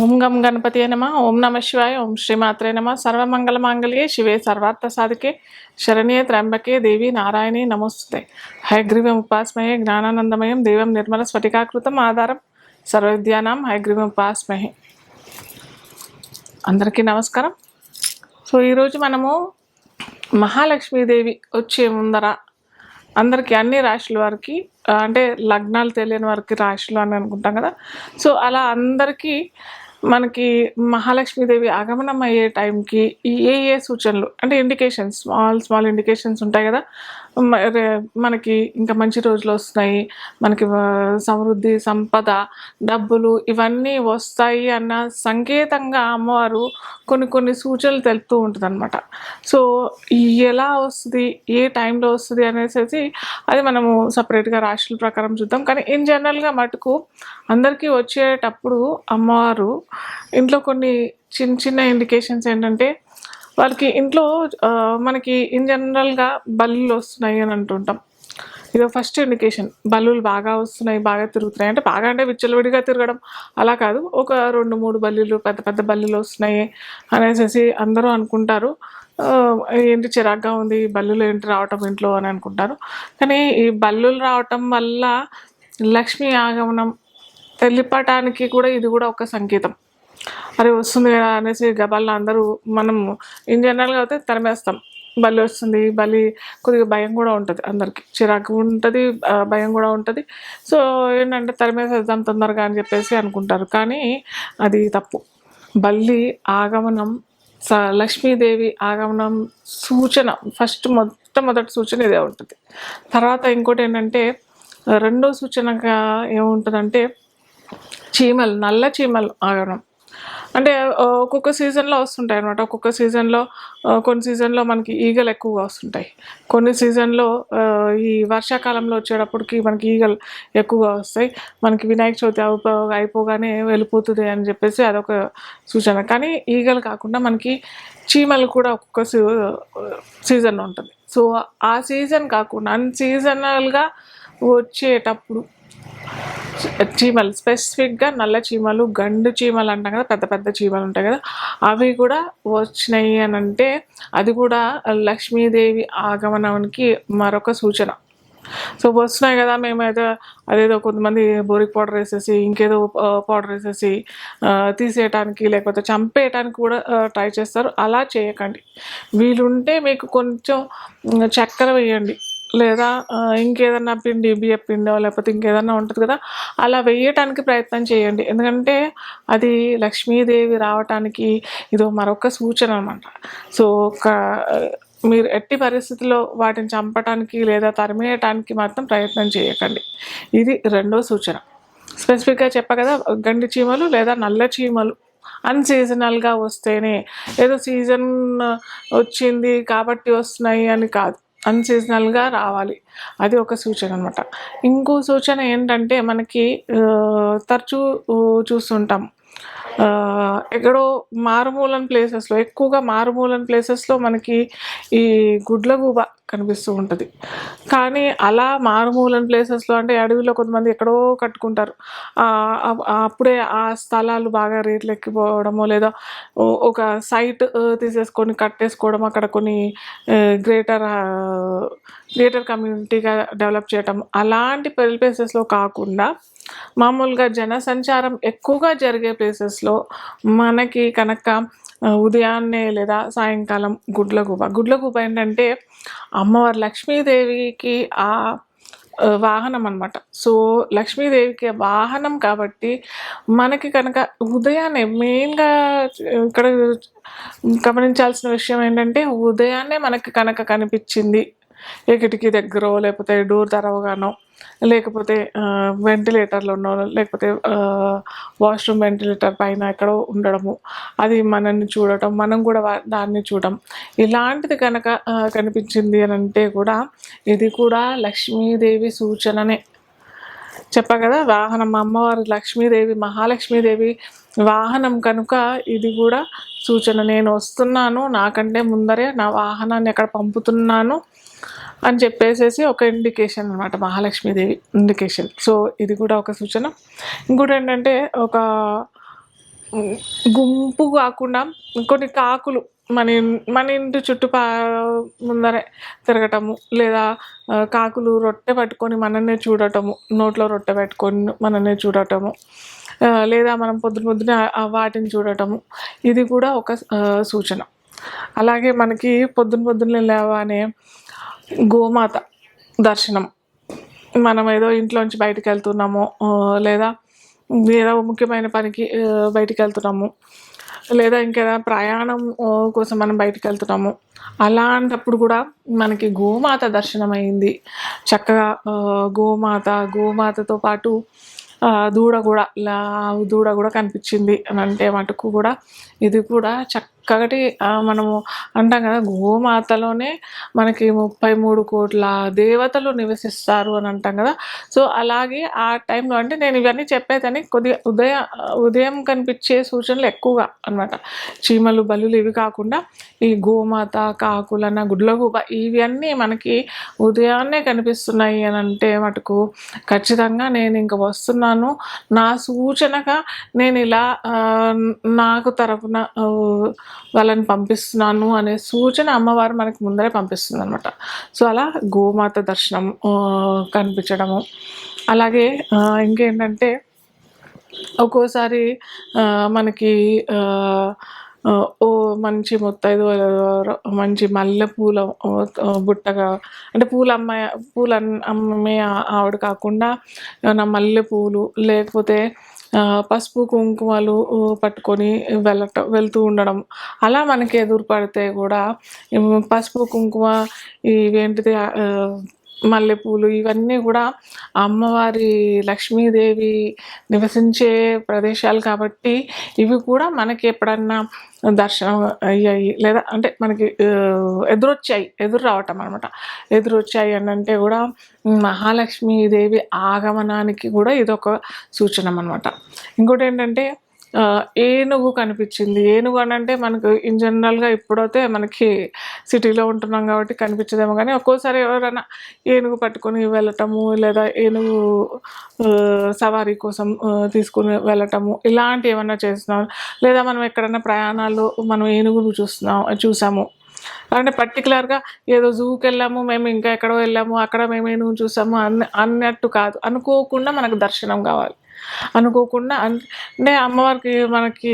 ఓం గం గణపతి నమ ఓం నమ శివాయ ఓం శ్రీమాత్రే నమ. సర్వమంగళ మాంగళ్యే శివే సర్వార్థ సాధికే శరణ్యే త్ర్యంబకే దేవి నారాయణి నమోస్తుతే. హైగ్రీవం ఉపాస్మయే జ్ఞానానందమయం దేవం నిర్మల స్ఫటికాకృతం ఆధారం సర్వవిద్యానాం హైగ్రీవం ఉపాస్మహే. అందరికీ నమస్కారం. సో ఈరోజు మనము మహాలక్ష్మీదేవి వచ్చే ముందర అందరికీ అన్ని రాశుల వారికి అంటే లగ్నాలు తెలియని వారికి రాశులు అని అనుకుంటాం కదా. సో అలా అందరికీ మనకి మహాలక్ష్మీదేవి ఆగమనం అయ్యే టైంకి ఏ ఏ సూచనలు అంటే ఇండికేషన్స్ స్మాల్ స్మాల్ ఇండికేషన్స్ ఉంటాయి కదా మనకి ఇంకా మంచి రోజులు వస్తున్నాయి. మనకి సమృద్ధి సంపద డబ్బులు ఇవన్నీ వస్తాయి అన్న సంకేతంగా అమ్మవారు కొన్ని కొన్ని సూచనలు తెలుపుతూ ఉంటుంది అనమాట సో ఎలా వస్తుంది ఏ టైంలో వస్తుంది అనేసి అది మనము సపరేట్గా రాశుల ప్రకారం చూద్దాం. కానీ ఇన్ జనరల్గా మటుకు అందరికీ వచ్చేటప్పుడు అమ్మవారు ఇంట్లో కొన్ని చిన్న చిన్న ఇండికేషన్స్ ఏంటంటే వాళ్ళకి ఇంట్లో మనకి ఇన్ జనరల్గా బల్లులు వస్తున్నాయి అని అంటుంటాం. ఇది ఫస్ట్ ఇండికేషన్ బల్లులు బాగా వస్తున్నాయి బాగా తిరుగుతున్నాయి. అంటే బాగా అంటే విచ్చలవిడిగా తిరగడం అలా కాదు. ఒక రెండు మూడు బల్లులు పెద్ద పెద్ద బల్లులు వస్తున్నాయి అనేసి అందరూ అనుకుంటారు. ఏంటి చిరాగ్గా ఉంది బల్లులు ఏంటి రావటం ఇంట్లో అని అనుకుంటారు. కానీ ఈ బల్లులు రావటం వల్ల లక్ష్మీ ఆగమనం తెలిపటానికి కూడా ఇది కూడా ఒక సంకేతం. అరే వస్తుంది కదా అనేసి గబాల్లో అందరూ మనం ఇన్ జనరల్గా అయితే తరిమేస్తాం. బలి వస్తుంది బలి కొద్దిగా భయం కూడా ఉంటుంది అందరికి. చిరాకు ఉంటుంది భయం కూడా ఉంటుంది. సో ఏంటంటే తరిమేసేద్దాం తొందరగా అని చెప్పేసి అనుకుంటారు. కానీ అది తప్పు. బల్లి ఆగమనం స లక్ష్మీదేవి ఆగమనం సూచన ఫస్ట్ మొట్టమొదటి సూచన ఇదే ఉంటుంది. తర్వాత ఇంకోటి ఏంటంటే రెండో సూచనగా ఏముంటుందంటే చీమలు నల్ల చీమలు ఆగడం అంటే ఒక్కొక్క సీజన్లో వస్తుంటాయి అనమాట ఒక్కొక్క సీజన్లో కొన్ని సీజన్లో మనకి ఈగలు ఎక్కువగా వస్తుంటాయి. కొన్ని సీజన్లో ఈ వర్షాకాలంలో వచ్చేటప్పటికి మనకి ఈగలు ఎక్కువగా వస్తాయి. మనకి వినాయక చవితి అయిపోగానే వెళ్ళిపోతుంది అని చెప్పేసి అదొక సూచన. కానీ ఈగలు కాకుండా మనకి చీమలు కూడా ఒక్కొక్క సీ సీజన్ ఉంటుంది. సో ఆ సీజన్ కాకుండా అన్ సీజనల్గా వచ్చేటప్పుడు చీమలు స్పెసిఫిక్గా నల్ల చీమలు గండు చీమలు అంటాం కదా పెద్ద పెద్ద చీమలు ఉంటాయి కదా అవి కూడా వచ్చినాయి అని అంటే అది కూడా లక్ష్మీదేవి ఆగమనానికి మరొక సూచన. సో వస్తున్నాయి కదా మేమైతే అదేదో కొంతమంది బోరిక్ పౌడర్ వేసేసి ఇంకేదో పౌడర్ వేసేసి తీసేయటానికి లేకపోతే చంపేయటానికి కూడా ట్రై చేస్తారు. అలా చేయకండి. వీలుంటే మీకు కొంచెం చక్కెర వేయండి. లేదా ఇంకేదన్నా పిండి బియ్య పిండో లేకపోతే ఇంకేదన్నా ఉంటుంది కదా అలా వేయటానికి ప్రయత్నం చేయండి. ఎందుకంటే అది లక్ష్మీదేవి రావటానికి ఇదో మరొక సూచన అనమాట సో ఒక మీరు ఎట్టి పరిస్థితుల్లో వాటిని చంపటానికి లేదా తరిమేయటానికి మాత్రం ప్రయత్నం చేయకండి. ఇది రెండో సూచన. స్పెసిఫిక్గా చెప్పా కదా గండి చీమలు లేదా నల్ల చీమలు. అన్సీజనల్గా వస్తేనే ఏదో సీజన్ వచ్చింది కాబట్టి వస్తున్నాయి అని కాదు. అన్సీజనల్గా రావాలి. అది ఒక సూచన అనమాట ఇంకో సూచన ఏంటంటే మనకి తరచూ చూస్తుంటాం. ఎక్కడో మారుమూలన ప్లేసెస్లో ఎక్కువగా మారుమూలన ప్లేసెస్లో మనకి ఈ గుడ్లగూబ కనిపిస్తూ ఉంటుంది. కానీ అలా మారుమూలన ప్లేసెస్లో అంటే అడవిలో కొంతమంది ఎక్కడో కట్టుకుంటారు. అప్పుడే ఆ స్థలాలు బాగా రేట్లు ఎక్కిపోవడమో లేదా ఒక సైట్ తీసేసుకొని కట్టేసుకోవడం అక్కడ కొన్ని గ్రేటర్ గ్రేటర్ కమ్యూనిటీగా డెవలప్ చేయటం అలాంటి పెళ్ళి ప్లేసెస్లో కాకుండా మామూలుగా జనసంచారం ఎక్కువగా జరిగే ప్లేసెస్లో మనకి కనుక ఉదయాన్నే లేదా సాయంకాలం గుడ్లగూబ. గుడ్లగూబ ఏంటంటే అమ్మవారు లక్ష్మీదేవికి ఆ వాహనం అనమాట సో లక్ష్మీదేవికి వాహనం కాబట్టి మనకి కనుక ఉదయాన్నే మెయిన్గా ఇక్కడ గమనించాల్సిన విషయం ఏంటంటే ఉదయాన్నే మనకి కనుక కనిపించింది ఏ కిటికీ దగ్గర లేకపోతే డోర్ తెరవగానో లేకపోతే వెంటిలేటర్లో ఉన్నో లేకపోతే వాష్రూమ్ వెంటిలేటర్ పైన ఎక్కడో ఉండడము. అది మనల్ని చూడటం మనం కూడా వా- దాన్ని చూడటం. ఇలాంటిది కనుక కనిపించింది అని అంటే కూడా ఇది కూడా లక్ష్మీదేవి సూచననే. చెప్పా కదా వాహనం అమ్మవారు లక్ష్మీదేవి మహాలక్ష్మీదేవి వాహనం కనుక ఇది కూడా సూచన. నేను వస్తున్నాను నాకంటే ముందరే నా వాహనాన్ని ఎక్కడ పంపుతున్నాను అని చెప్పేసేసి ఒక ఇండికేషన్ అనమాట మహాలక్ష్మీదేవి ఇండికేషన్ సో ఇది కూడా ఒక సూచన. ఇంకోటి ఏంటంటే ఒక గుంపు కాకుండా కొన్ని కాకులు మన మన ఇంటి చుట్టుపా ముందరే తిరగటము లేదా కాకులు రొట్టె పట్టుకొని మననే చూడటము నోట్లో రొట్టె పెట్టుకొని మననే చూడటము లేదా మనం పొద్దున పొద్దున వాటిని చూడటము ఇది కూడా ఒక సూచన. అలాగే మనకి పొద్దున పొద్దున్న లేవనే గోమాత దర్శనం. మనం ఏదో ఇంట్లోంచి బయటికి వెళ్తున్నాము లేదా ఏదో ముఖ్యమైన పనికి బయటికి వెళ్తున్నాము లేదా ఇంకేదైనా ప్రయాణం కోసం మనం బయటికి వెళ్తున్నాము. అలాంటప్పుడు కూడా మనకి గోమాత దర్శనం అయింది చక్కగా గోమాత గోమాతతో పాటు దూడ కూడా దూడ కూడా కనిపించింది. అని అంటే మటుకు కూడా ఇది కూడా చక్క కాబట్టి మనము అంటాం కదా గోమాతలోనే మనకి ముప్పై మూడు కోట్ల దేవతలు నివసిస్తారు అని అంటాం కదా. సో అలాగే ఆ టైంలో అంటే నేను ఇవన్నీ చెప్పేదని కొద్దిగా ఉదయ ఉదయం కనిపించే సూచనలు ఎక్కువగా అన్నమాట. చీమలు బలులు ఇవి కాకుండా ఈ గోమాత కాకులన్న గుడ్లగూబ ఇవన్నీ మనకి ఉదయాన్నే కనిపిస్తున్నాయి అని అంటే మటుకు ఖచ్చితంగా నేను ఇంక వస్తున్నాను. నా సూచనగా నేను ఇలా నాకు తరపున వాళ్ళని పంపిస్తున్నాను అనే సూచన అమ్మవారు మనకి ముందరే పంపిస్తుంది అనమాట సో అలా గోమాత దర్శనం కనిపించడము. అలాగే ఇంకేంటంటే ఒక్కోసారి మనకి ఓ మంచి ముత్తైదు మంచి మల్లె పూల బుట్టగా అంటే పూల అమ్మాయి పూల అమ్మే ఆవిడ కాకుండా ఏమైనా మల్లె పూలు లేకపోతే పసుపు కుంకుమలు పట్టుకొని వెళ్ళటం వెళ్తూ ఉండడం. అలా మనకి ఎదురు పడితే కూడా పసుపు కుంకుమ ఇవేంటిది మల్లెపూలు ఇవన్నీ కూడా అమ్మవారి లక్ష్మీదేవి నివసించే ప్రదేశాలు కాబట్టి ఇవి కూడా మనకి ఎప్పుడన్నా దర్శనం అయ్యాయి. లేదా అంటే మనకి ఎదురొచ్చాయి. ఎదురు రావటం అనమాట ఎదురొచ్చాయి అని అంటే కూడా మహాలక్ష్మీదేవి ఆగమనానికి కూడా ఇదొక సూచన అనమాట ఇంకోటి ఏంటంటే ఏనుగు కనిపించింది? ఏనుగు అని అంటే మనకు ఇన్ జనరల్గా ఇప్పుడైతే మనకి సిటీలో ఉంటున్నాం కాబట్టి కనిపించదేమో కానీ ఒక్కోసారి ఎవరైనా ఏనుగు పట్టుకొని వెళ్ళటము లేదా ఏనుగు సవారీ కోసం తీసుకుని వెళ్ళటము ఇలాంటి ఏమైనా చేస్తున్నాం లేదా మనం ఎక్కడైనా ప్రయాణాలు మనం ఏనుగును చూస్తున్నాం చూసాము? అంటే పర్టికులర్గా ఏదో జూకి వెళ్ళాము మేము ఇంకా ఎక్కడో వెళ్ళాము అక్కడ మేము ఏనుగు చూసాము అన్న అన్నట్టు కాదు. అనుకోకుండా మనకు దర్శనం కావాలి. అనుకోకుండా అంటే అమ్మవారికి మనకి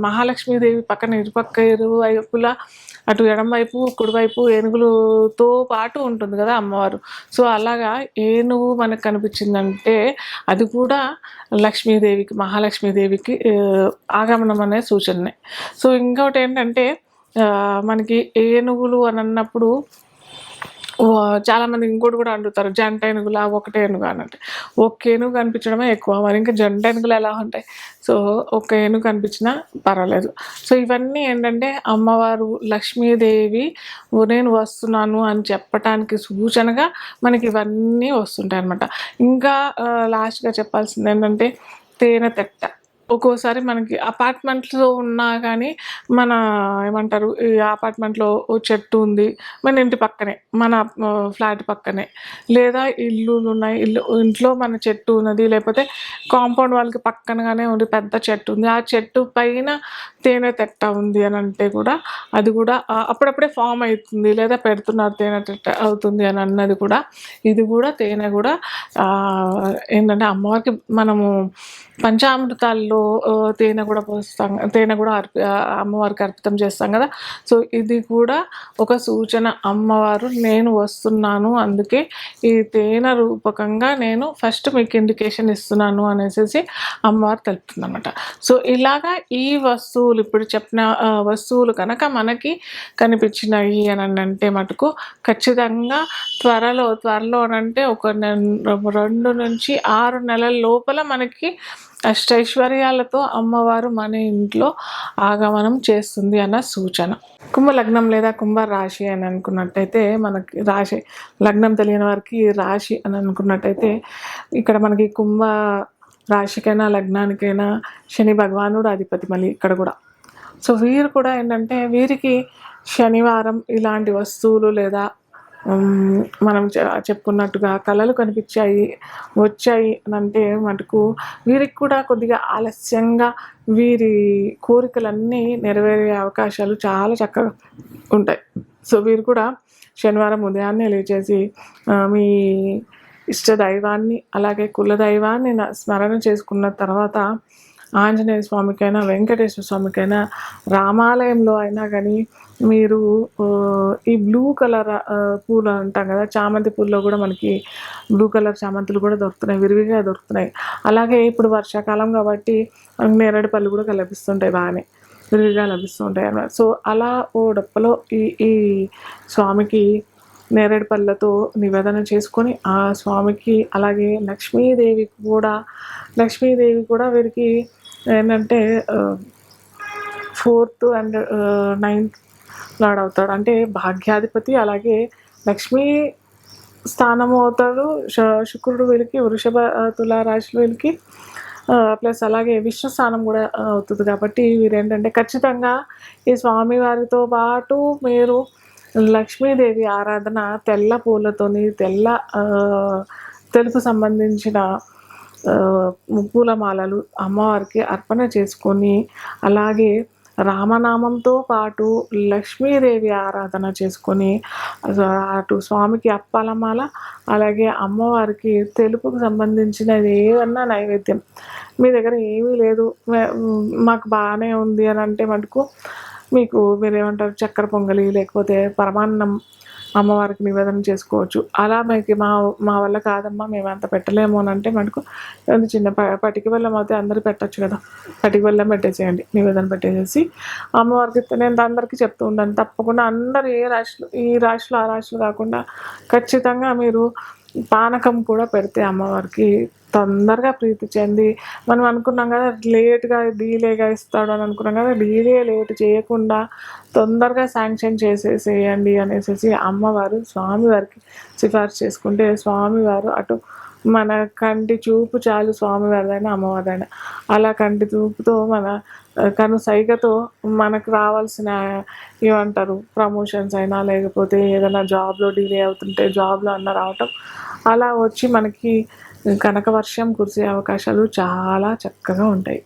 మహాలక్ష్మీదేవి పక్కన ఇరుపక్క ఇరువైపులా అటు ఎడమవైపు కుడివైపు ఏనుగులతో పాటు ఉంటుంది కదా అమ్మవారు. సో అలాగా ఏనుగు మనకు కనిపించిందంటే అది కూడా లక్ష్మీదేవికి మహాలక్ష్మీదేవికి ఆగమనం అనే సూచననే. సో ఇంకొకటి ఏంటంటే మనకి ఏనుగులు అని అన్నప్పుడు చాలామంది ఇంకోటి కూడా అంటుతారు జంట ఏనుగులా ఒకటే ఏనుగు అని అంటే ఒక్క ఏనుగు కనిపించడమే ఎక్కువ. మరి ఇంకా జంట ఏనుగులు ఎలా ఉంటాయి? సో ఒక ఏనుగు కనిపించినా పర్వాలేదు. సో ఇవన్నీ ఏంటంటే అమ్మవారు లక్ష్మీదేవి నేను వస్తున్నాను అని చెప్పటానికి సూచనగా మనకి ఇవన్నీ వస్తుంటాయి అనమాట ఇంకా లాస్ట్గా చెప్పాల్సింది ఏంటంటే తేనె తెట్ట. ఒక్కోసారి మనకి అపార్ట్మెంట్లో ఉన్నా కానీ మన ఏమంటారు ఈ అపార్ట్మెంట్లో ఓ చెట్టు ఉంది మన ఇంటి పక్కనే మన ఫ్లాట్ పక్కనే. లేదా ఇల్లులు ఉన్నాయి ఇల్లు ఇంట్లో మన చెట్టు ఉన్నది లేకపోతే కాంపౌండ్ వాళ్ళకి పక్కనగానే ఉంది పెద్ద చెట్టు ఉంది. ఆ చెట్టు పైన తేనె తెట్ట ఉంది అని అంటే కూడా అది కూడా అప్పుడప్పుడే ఫామ్ అవుతుంది లేదా పెడుతున్నారు తేనె తెట్ట అవుతుంది అని అన్నది కూడా ఇది కూడా తేనె కూడా ఏంటంటే అమ్మవారికి మనము పంచామృతాల్లో తేనె కూడా పోస్తాం తేనె కూడా అర్పి అమ్మవారికి అర్పితం చేస్తాం కదా. సో ఇది కూడా ఒక సూచన. అమ్మవారు నేను వస్తున్నాను అందుకే ఈ తేనె రూపకంగా నేను ఫస్ట్ మీకు ఇండికేషన్ ఇస్తున్నాను అనేసి అమ్మవారు తెలుపుతుంది అనమాట సో ఇలాగా ఈ వస్తువులు ఇప్పుడు చెప్పిన వస్తువులు కనుక మనకి కనిపించినాయి అని అంటే మటుకు ఖచ్చితంగా త్వరలో త్వరలో అంటే ఒక నె- రెండు నుంచి ఆరు నెలల లోపల మనకి అష్టైశ్వర్యాలతో అమ్మవారు మన ఇంట్లో ఆగమనం చేస్తుంది అన్న సూచన. కుంభ లగ్నం లేదా కుంభ రాశి అని అనుకున్నట్టయితే మనకి రాశి లగ్నం తెలియని వారికి రాశి అని అనుకున్నట్టయితే ఇక్కడ మనకి కుంభ రాశికైనా లగ్నానికైనా శని భగవానుడు అధిపతి మళ్ళీ ఇక్కడ కూడా. సో వీరు కూడా ఏంటంటే వీరికి శనివారం ఇలాంటి వస్తువులు లేదా మనం చెప్పుకున్నట్టుగా కళలు కనిపించాయి వచ్చాయి అని అంటే మటుకు వీరికి కూడా కొద్దిగా ఆలస్యంగా వీరి కోరికలన్నీ నెరవేరే అవకాశాలు చాలా చక్కగా ఉంటాయి. సో వీరు కూడా శనివారం ఉదయాన్నే లేచేసి మీ ఇష్ట దైవాన్ని అలాగే కుల దైవాన్ని న- స్మరణ చేసుకున్న తర్వాత ఆంజనేయ స్వామికైనా వెంకటేశ్వర స్వామికైనా రామాలయంలో అయినా కానీ మీరు ఈ బ్లూ కలర్ పూలు అంటాం కదా చామంతి పూల్లో కూడా మనకి బ్లూ కలర్ చామంతులు కూడా దొరుకుతున్నాయి విరివిగా దొరుకుతున్నాయి. అలాగే ఇప్పుడు వర్షాకాలం కాబట్టి మనకి నేరేడు పళ్ళు కూడా లభిస్తుంటాయి బాగానే విరివిగా లభిస్తుంటాయి అన్నమాట. సో అలా ఓ డప్పలో ఈ ఈ స్వామికి నేరేడు పళ్ళతో నివేదన చేసుకొని ఆ స్వామికి అలాగే లక్ష్మీదేవి కూడా లక్ష్మీదేవి కూడా వీరికి ఏంటంటే ఫోర్త్ అండ్ నైన్త్ లార్డ్ అవుతాడు అంటే భాగ్యాధిపతి అలాగే లక్ష్మీ స్థానము అవుతాడు. శ- శుక్రుడు వీళ్ళకి వృషభ తులారాశులు వీళ్ళకి ప్లస్ అలాగే విష్ణు స్థానం కూడా అవుతుంది కాబట్టి వీరు ఏంటంటే ఖచ్చితంగా ఈ స్వామివారితో పాటు మీరు లక్ష్మీదేవి ఆరాధన తెల్ల పూలతోని తెల్ల తెలుపు సంబంధించిన పూలమాలలు అమ్మవారికి అర్పణ చేసుకొని అలాగే రామనామంతో పాటు లక్ష్మీదేవి ఆరాధన చేసుకొని అటు స్వామికి అప్పలమాల అలాగే అమ్మవారికి తెలుపుకు సంబంధించినది ఏదన్నా నైవేద్యం. మీ దగ్గర ఏమీ లేదు. మాకు బాగానే ఉంది అని అంటే మటుకు మీకు మీరేమంటారు? చక్కెర పొంగలి లేకపోతే పరమాన్నం అమ్మవారికి నివేదన చేసుకోవచ్చు. అలా మనకి మా మా వల్ల కాదమ్మా మేము అంత పెట్టలేము అని అంటే మనకు చిన్న ప- పటికి బెల్లం అయితే అందరూ పెట్టచ్చు కదా. పటికి బెల్లం పెట్టేసేయండి నివేదన పెట్టేసేసి. అమ్మవారికి నేను అందరికీ చెప్తూ ఉంటాను తప్పకుండా అందరు ఏ రాశులు ఈ రాశులు ఆ రాశులు కాకుండా ఖచ్చితంగా మీరు పానకం కూడా పెడితే అమ్మవారికి తొందరగా ప్రీతి చెంది. మనం అనుకున్నాం కదా లేట్గా డీలేగా ఇస్తాడు అని అనుకున్నాం కదా డీలే లేట్ చేయకుండా తొందరగా శాంక్షన్ చేసేసేయండి అనేసి అమ్మవారు స్వామివారికి సిఫార్సు చేసుకుంటే స్వామివారు అటు మన కంటి చూపు చాలు స్వామివారిదైనా అమ్మవారిదైనా. అలా కంటి చూపుతో మన కను సైగతో మనకు రావాల్సిన ఏమంటారు ప్రమోషన్స్ అయినా లేకపోతే ఏదైనా జాబ్లో డిలే అవుతుంటే జాబ్లో అన్న రావటం అలా వచ్చి మనకి కనక వర్షం కురిసే అవకాశాలు చాలా చక్కగా ఉంటాయి.